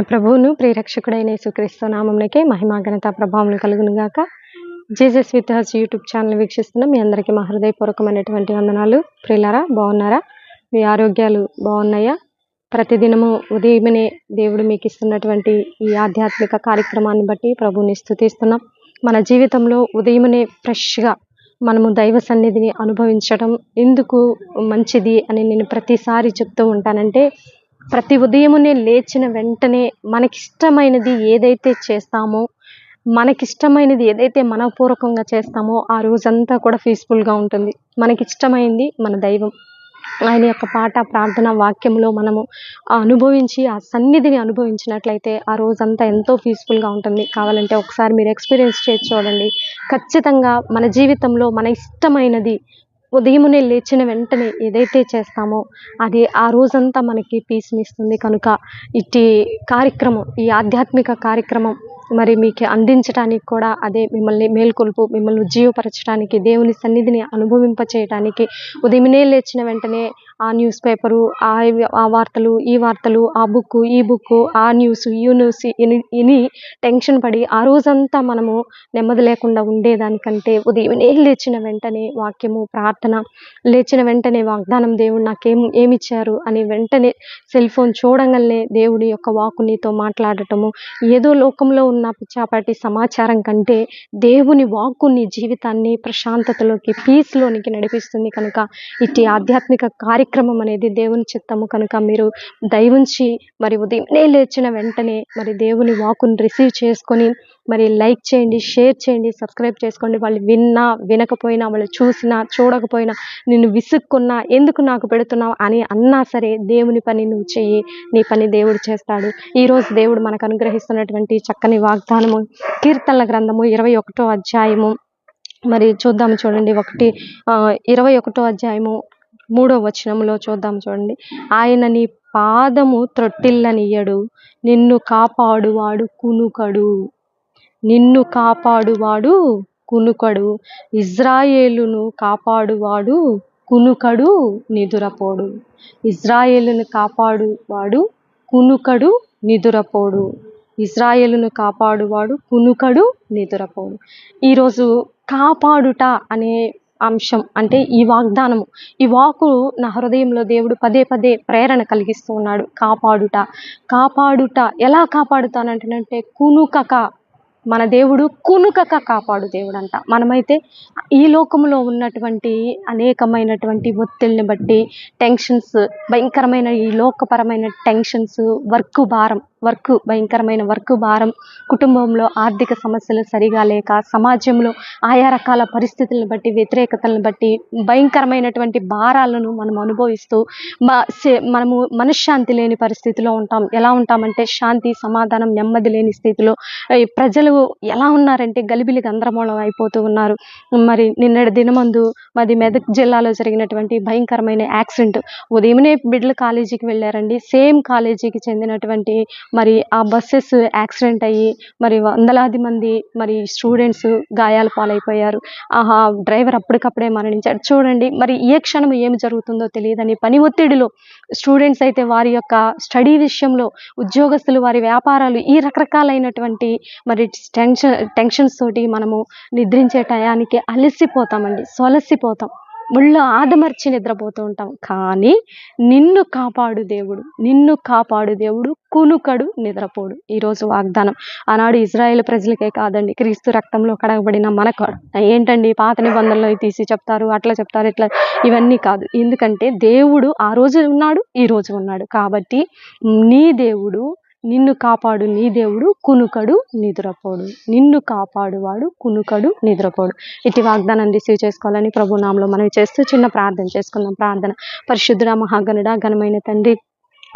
మన ప్రభువును ప్రియరక్షకుడైన యేసుక్రీస్తు నామంలోకే మహిమా ఘనత ప్రభావం కలుగును గాక. Jesus with us YouTube channel వీక్షిస్తున్న మీ అందరికీ మా హృదయపూర్వకమైనటువంటి వందనాలు. ప్రియులారా బాగున్నారా? మీ ఆరోగ్యాలు బాగున్నాయా? ప్రతిదినము ఉదయమనే దేవుడు మీకు ఇస్తున్నటువంటి ఈ ఆధ్యాత్మిక కార్యక్రమాన్ని బట్టి ప్రభువుని స్థుతిస్తున్నాం మన జీవితంలో ఉదయమనే ఫ్రెష్గా మనము దైవ సన్నిధిని అనుభవించడం ఎందుకు మంచిది అని నేను ప్రతిసారి చెప్తూ ఉంటానంటే ప్రతి ఉదయమునే లేచిన వెంటనే మనకిష్టమైనది ఏదైతే చేస్తామో మనకిష్టమైనది ఏదైతే మనపూర్వకంగా చేస్తామో ఆ రోజంతా కూడా పీస్ఫుల్గా ఉంటుంది. మనకిష్టమైంది మన దైవం. ఆయన యొక్క పాట ప్రార్థన వాక్యంలో మనము ఆ అనుభవించి ఆ సన్నిధిని అనుభవించినట్లయితే ఆ రోజంతా ఎంతో పీస్ఫుల్గా ఉంటుంది. కావాలంటే ఒకసారి మీరు ఎక్స్పీరియన్స్ చేసి చూడండి. ఖచ్చితంగా మన జీవితంలో మన ఇష్టమైనది ఉదయమునే లేచిన వెంటనే ఏదైతే చేస్తామో అది ఆ రోజంతా మనకి పీస్ని ఇస్తుంది. కనుక ఇట్టి కార్యక్రమం ఈ ఆధ్యాత్మిక కార్యక్రమం మరి మీకు అందించడానికి కూడా అదే మిమ్మల్ని మేల్కొల్పు మిమ్మల్ని ఉజ్జీవపరచడానికి దేవుని సన్నిధిని అనుభవింపచేయటానికి చేయడానికి లేచిన వెంటనే ఆ న్యూస్ పేపరు ఆ ఆ వార్తలు ఈ వార్తలు ఆ బుక్ ఈ బుక్ ఆ న్యూస్ ఈ న్యూస్ ఇని టెన్షన్ పడి ఆ రోజంతా మనము నెమ్మది లేకుండా ఉండేదానికంటే ఉదయమే లేచిన వెంటనే వాక్యము ప్రార్థన లేచిన వెంటనే వాగ్దానం దేవుడు నాకేం ఏమిచ్చారు అని వెంటనే సెల్ ఫోన్ చూడంగానే దేవుడి యొక్క వాకు నీతో మాట్లాడటము ఏదో లోకంలో ఉన్న పిచ్చాపాటి సమాచారం కంటే దేవుని వాక్కు నీ జీవితాన్ని ప్రశాంతతలోకి పీస్లోనికి నడిపిస్తుంది కనుక ఇట్టి ఆధ్యాత్మిక కార్యక్రమం అనేది దేవుని చిత్తము కనుక మీరు దయవుంచి మరి ఉదయమే లేచిన వెంటనే మరి దేవుని వాకుని రిసీవ్ చేసుకొని మరి లైక్ చేయండి షేర్ చేయండి సబ్స్క్రైబ్ చేసుకోండి. వాళ్ళు విన్నా వినకపోయినా వాళ్ళు చూసినా చూడకపోయినా నిన్ను విసుక్కున్నా ఎందుకు నాకు పెడుతున్నావు అని అన్నా సరే దేవుని పని నువ్వు చెయ్యి నీ పని దేవుడు చేస్తాడు. ఈరోజు దేవుడు మనకు అనుగ్రహిస్తున్నటువంటి చక్కని వాగ్దానము కీర్తనల గ్రంథము ఇరవై ఒకటో అధ్యాయము. మరి చూద్దాము చూడండి ఒకటి ఇరవై ఒకటో అధ్యాయము మూడో వచనంలో చూద్దాం చూడండి. ఆయన నీ పాదము త్రొట్టిల్లనియ్యడు నిన్ను కాపాడువాడు కునుకడు. నిన్ను కాపాడువాడు కునుకడు. ఇజ్రాయేలును కాపాడువాడు కునుకడు నిదురపోడు. ఇజ్రాయేలును కాపాడువాడు కునుకడు నిదురపోడు. ఇజ్రాయేలును కాపాడువాడు కునుకడు నిదురపోడు. ఈరోజు కాపాడుట అనే అంశం అంటే ఈ వాగ్దానము ఈ వాకు నా హృదయంలో దేవుడు పదే పదే ప్రేరణ కలిగిస్తూ ఉన్నాడు. కాపాడుట. కాపాడుట ఎలా కాపాడుతానంటే కునుకక మన దేవుడు కునుకక కాపాడు దేవుడు అంట మనమైతే ఈ లోకంలో ఉన్నటువంటి అనేకమైనటువంటి ఒత్తిడిని బట్టి టెన్షన్స్ భయంకరమైన ఈ లోకపరమైన టెన్షన్స్ వర్క్ భారం వర్క్ భయంకరమైన వర్క్ భారం కుటుంబంలో ఆర్థిక సమస్యలు సరిగా లేక సమాజంలో ఆయా రకాల పరిస్థితులను బట్టి వ్యతిరేకతలను బట్టి భయంకరమైనటువంటి భారాలను మనం అనుభవిస్తూ సే- మనము మనశ్శాంతి లేని పరిస్థితిలో ఉంటాం. ఎలా ఉంటామంటే శాంతి సమాధానం నెమ్మది లేని స్థితిలో ప్రజలు ఎలా ఉన్నారంటే గలిబిలి గందరగోళం అయిపోతూ ఉన్నారు. మరి నిన్నటి దినమందు మాది మెదక్ జిల్లాలో జరిగినటువంటి భయంకరమైన యాక్సిడెంట్. ఉదయమే బిడ్డలు కాలేజీకి వెళ్ళారండి. సేమ్ కాలేజీకి చెందినటువంటి మరి ఆ బస్సెస్ యాక్సిడెంట్ అయ్యి మరి వందలాది మంది మరి స్టూడెంట్స్ గాయాల పాలైపోయారు. ఆహా డ్రైవర్ అప్పటికప్పుడే మరణించాడు. చూడండి మరి ఏ క్షణం ఏమి జరుగుతుందో తెలియదని పని ఒత్తిడిలో స్టూడెంట్స్ అయితే వారి యొక్క స్టడీ విషయంలో ఉద్యోగస్తులు వారి వ్యాపారాలు ఈ రకరకాలైనటువంటి మరి టెన్షన్ టెన్షన్స్ తోటి మనము నిద్రించే టయానికి అలసిపోతామండి సొలసిపోతాం. ఒళ్ళు ఆదమర్చి నిద్రపోతూ ఉంటాం. కానీ నిన్ను కాపాడు దేవుడు నిన్ను కాపాడు దేవుడు కునుకడు నిద్రపోడు. ఈరోజు వాగ్దానం. ఆనాడు ఇజ్రాయేల్ ప్రజలకే కాదండి క్రీస్తు రక్తంలో కడగబడిన మనకు ఏంటండి పాత నిబంధనలు తీసి చెప్తారు అట్లా చెప్తారు ఇట్లా ఇవన్నీ కాదు. ఎందుకంటే దేవుడు ఆ రోజు ఉన్నాడు ఈ రోజు ఉన్నాడు. కాబట్టి నీ దేవుడు నిన్ను కాపాడు నీ దేవుడు కునుకడు నిద్రపోడు. నిన్ను కాపాడువాడు కునుకడు నిద్రపోడు. ఇటు వాగ్దానం రిసీవ్ చేసుకోవాలని ప్రభునాంలో మనం చేస్తూ చిన్న ప్రార్థన చేసుకుందాం. ప్రార్థన. పరిశుద్ధుడ మహాగణుడ ఘనమైన తండ్రి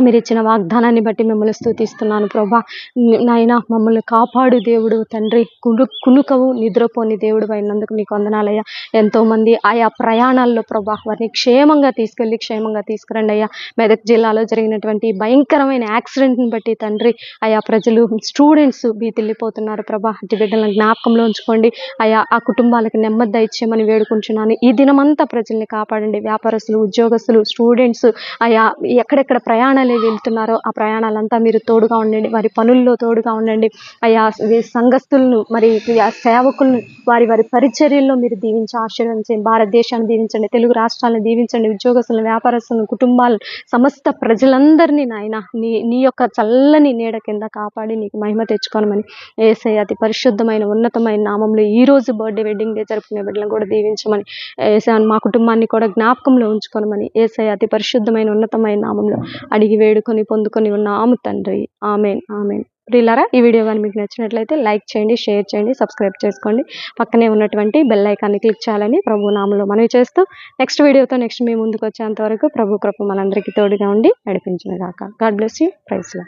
మీరు ఇచ్చిన వాగ్దానాన్ని బట్టి మిమ్మల్ని స్థుతిస్తున్నాను ప్రభా. నాయన మమ్మల్ని కాపాడు దేవుడు తండ్రి. కును కునుకవు నిద్రపోని దేవుడు అయినందుకు నీకు వందనాలయ్యా ఎంతోమంది ఆయా ప్రయాణాల్లో ప్రభా వారిని క్షేమంగా తీసుకెళ్ళి క్షేమంగా తీసుకురండి అయ్యా. మెదక్ జిల్లాలో జరిగినటువంటి భయంకరమైన యాక్సిడెంట్ని బట్టి తండ్రి ఆయా ప్రజలు స్టూడెంట్స్ బీతిల్లిపోతున్నారు ప్రభా. అటు బిడ్డలను జ్ఞాపకంలో ఉంచుకోండి. ఆయా ఆ కుటుంబాలకు నెమ్మది ఇచ్చేయమని వేడుకుంటున్నాను. ఈ దినమంతా ప్రజల్ని కాపాడండి. వ్యాపారస్తులు ఉద్యోగస్తులు స్టూడెంట్స్ ఆయా ఎక్కడెక్కడ ప్రయాణాలు ప్రయాణాలు వెళ్తున్నారో ఆ ప్రయాణాలంతా మీరు తోడుగా ఉండండి. వారి పనుల్లో తోడుగా ఉండండి. అయ్యా సంఘస్థులను మరి సేవకులను వారి వారి పరిచర్యల్లో మీరు దీవించి ఆశీర్వదించండి. భారతదేశాన్ని దీవించండి తెలుగు రాష్ట్రాలను దీవించండి ఉద్యోగస్తులను వ్యాపారస్తులను కుటుంబాలను సమస్త ప్రజలందరినీ నాయన నీ నీ యొక్క చల్లని నీడ కింద కాపాడి నీకు మహిమ తెచ్చుకోనమని ఏసై అతి పరిశుద్ధమైన ఉన్నతమైన నామంలో ఈ రోజు బర్త్డే వెడ్డింగ్ డే జరుపుకునే బిడ్డలను కూడా దీవించమని ఏసై మా కుటుంబాన్ని కూడా జ్ఞాపకంలో ఉంచుకోనమని ఏసై అతి పరిశుద్ధమైన ఉన్నతమైన నామంలో అడిగి వేడుకొని పొందుకొని ఉన్నాము తండ్రి. Amen amen. ప్రియులారా ఈ వీడియో కానీ మీకు నచ్చినట్లయితే లైక్ చేయండి షేర్ చేయండి సబ్స్క్రైబ్ చేసుకోండి. పక్కనే ఉన్నటువంటి బెల్ ఐకాన్ని క్లిక్ చేయాలని ప్రభు నామంలో మనవి చేస్తూ నెక్స్ట్ వీడియోతో నెక్స్ట్ మీ ముందుకు వచ్చేంత వరకు ప్రభు కృప మనందరికీ తోడుగా ఉండి నడిపించిన గాక గాడ్ బ్లెస్ యూ. ప్రైస్లో